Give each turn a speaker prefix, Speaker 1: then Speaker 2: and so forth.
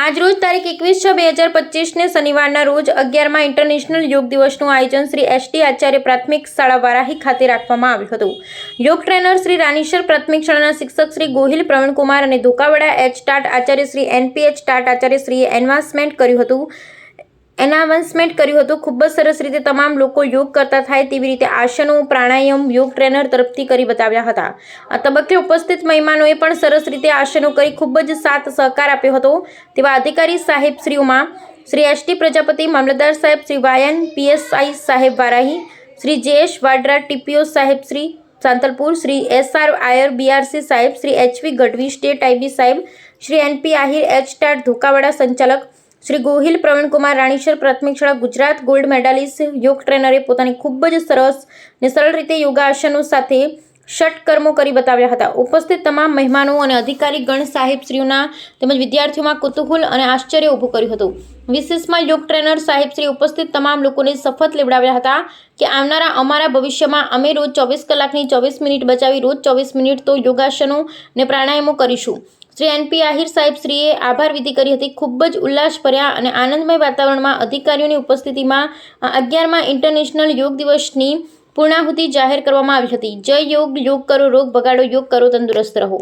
Speaker 1: આજ રોજ તારીખ એકવીસ છ બે હજાર પચીસને શનિવારના રોજ અગિયારમાં ઇન્ટરનેશનલ યોગ દિવસનું આયોજન શ્રી એસટી આચાર્ય પ્રાથમિક શાળા વારાહી ખાતે રાખવામાં આવ્યું હતું. યોગ ટ્રેનર શ્રી રાનીશર પ્રાથમિક શાળાના શિક્ષક શ્રી ગોહિલ પ્રવીણકુમાર અને Dhokavada H TAT Acharya Shri એનપીએચ TAT Acharya શ્રીએ એન્વાન્સમેન્ટ કર્યું હતું. એનાઉન્સમેન્ટ કર્યું હતું. ખૂબ જ સરસ રીતે તમામ લોકો યોગ કરતા થાય તેવી રીતે આસનો પ્રાણાયામ યોગ ટ્રેનર તરફથી કરી બતાવ્યા હતા. આ તબક્કે ઉપસ્થિત મહેમાનોએ પણ સરસ રીતે આસનો કરી ખૂબ જ સાથ સહકાર આપ્યો હતો. તેવા અધિકારી સાહેબ શ્રીઓમાં શ્રી એસટી પ્રજાપતિ, મામલતદાર સાહેબ શ્રી વાયન પીએસઆઈ સાહેબ વારાહી, શ્રી જયેશ વાડરા ટીપીઓ સાહેબ Shri Santalpur, Shri S R Iyer BRC સાહેબ, Shri HV Gadhvi, state IB સાહેબ, Shri NP Ahir, H star Dhokavada સંચાલક શ્રી ગોહિલ પ્રવીણકુમાર રાણીશર પ્રાથમિક શાળા ગુજરાત ગોલ્ડ મેડાલિસ્ટ, યોગ ટ્રેનરે પોતાની ખૂબ જ સરસ ને સરળ રીતે યોગાસનો સાથે ષટકર્મો કરી બતાવ્યા હતા. ઉપસ્થિત તમામ મહેમાનો અને અધિકારી ગણ સાહેબશ્રીઓના તેમજ વિદ્યાર્થીઓમાં કુતૂહલ અને આશ્ચર્ય ઊભું કર્યું હતું. વિશેષમાં યોગ ટ્રેનર સાહેબશ્રી ઉપસ્થિત તમામ લોકોને શપથ લેવડાવ્યા હતા કે આવનારા અમારા ભવિષ્યમાં અમે રોજ ચોવીસ કલાકની ચોવીસ મિનિટ બચાવી, રોજ ચોવીસ મિનિટ તો યોગાસનો ને પ્રાણાયામો કરીશું. શ્રી એનપી આહિર સાહેબ શ્રીએ આભાર વિધિ કરી હતી. ખૂબ જ ઉલ્લાસભર્યા અને આનંદમય વાતાવરણમાં અધિકારીઓની ઉપસ્થિતિમાં અગિયારમાં ઇન્ટરનેશનલ યોગ દિવસની પૂર્ણાહુતિ જાહેર કરવામાં આવી હતી. જય યોગ યોગ કરો, રોગ ભગાડો યોગ કરો, તંદુરસ્ત રહો.